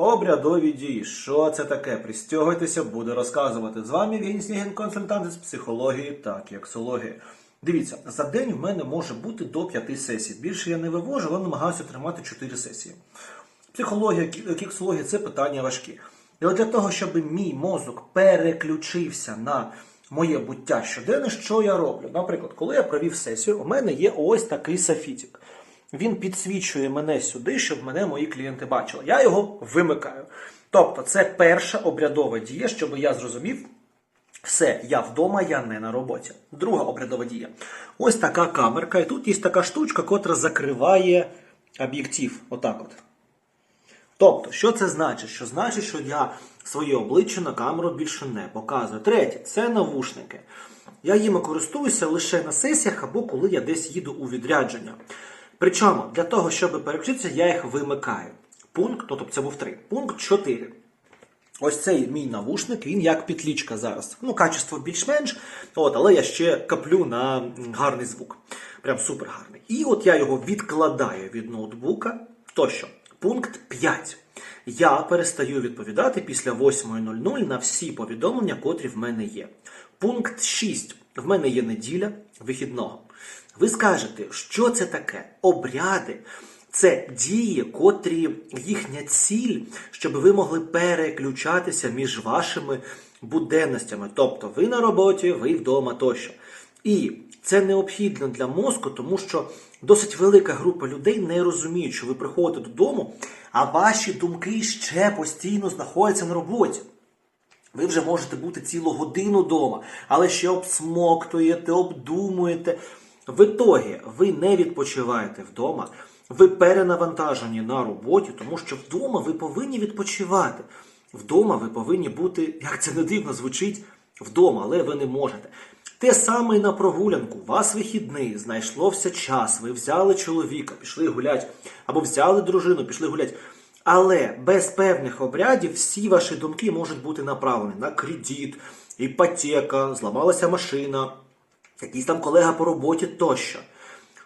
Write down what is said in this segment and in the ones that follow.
Обрядові дії. Що це таке? Пристягуйтеся, буду розказувати. З вами Євгеній Снігін, консультант з психології та кексології. Дивіться, за день в мене може бути до п'яти сесій. Більше я не вивожу, але намагаюся тримати чотири сесії. Психологія, кексологія це питання важкі. І от для того, щоб мій мозок переключився на моє буття щоденне, що я роблю? Наприклад, коли я провів сесію, у мене є ось такий сафітик. Він підсвічує мене сюди, щоб мене мої клієнти бачили. Я його вимикаю. Тобто, це перша обрядова дія, щоб я зрозумів, все, я вдома, я не на роботі. Друга обрядова дія. Ось така камерка, і тут є така штучка, котра закриває об'єктив. Отак от. Тобто, що це значить? Що значить, що я своє обличчя на камеру більше не показую. Третє це навушники. Я їми користуюся лише на сесіях або коли я десь їду у відрядження. Причому для того, щоб переключитися, я їх вимикаю. Пункт, ну, тобто це був три. Пункт 4. Ось цей мій навушник, він як петлічка зараз. Ну, качество більш-менш, от, але я ще каплю на гарний звук. Прям супер гарний. І от я його відкладаю від ноутбука. Тощо, пункт 5. Я перестаю відповідати після 8.00 на всі повідомлення, котрі в мене є. Пункт 6. В мене є неділя вихідного. Ви скажете, що це таке? Обряди. Це дії, котрі їхня ціль, щоб ви могли переключатися між вашими буденностями. Тобто ви на роботі, ви вдома тощо. І це необхідно для мозку, тому що досить велика група людей не розуміють, що ви приходите додому, а ваші думки ще постійно знаходяться на роботі. Ви вже можете бути цілу годину вдома, але ще обсмоктуєте, обдумуєте. В ітогі ви не відпочиваєте вдома, ви перенавантажені на роботі, тому що вдома ви повинні відпочивати. Вдома ви повинні бути, як це не дивно звучить, вдома, але ви не можете. Те саме і на прогулянку. У вас вихідний, знайшлося час, ви взяли чоловіка, пішли гуляти, або взяли дружину, пішли гуляти. Але без певних обрядів всі ваші думки можуть бути направлені на кредит, іпотека, зламалася машина, якийсь там колега по роботі тощо.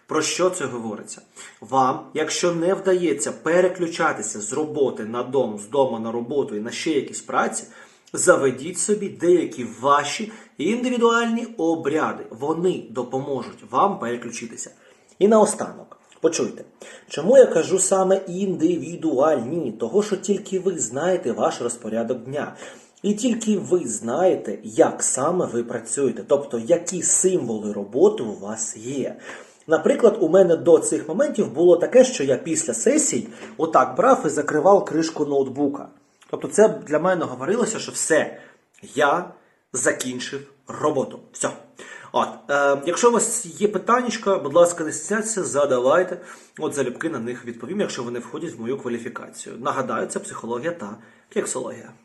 Про що це говориться? Вам, якщо не вдається переключатися з роботи на дом, з дому на роботу і на ще якісь праці, заведіть собі деякі ваші індивідуальні обряди. Вони допоможуть вам переключитися. І наостанок, почуйте, чому я кажу саме індивідуальні? Того, що тільки ви знаєте ваш розпорядок дня. І тільки ви знаєте, як саме ви працюєте, тобто які символи роботи у вас є. Наприклад, у мене до цих моментів було таке, що я після сесій отак брав і закривав кришку ноутбука. Тобто, це для мене говорилося, що все, я закінчив роботу. Все. От, е, якщо у вас є питання, будь ласка, не стісняйтеся, задавайте. От залюбки на них відповім, якщо вони входять в мою кваліфікацію. Нагадаю, це психологія та кексологія.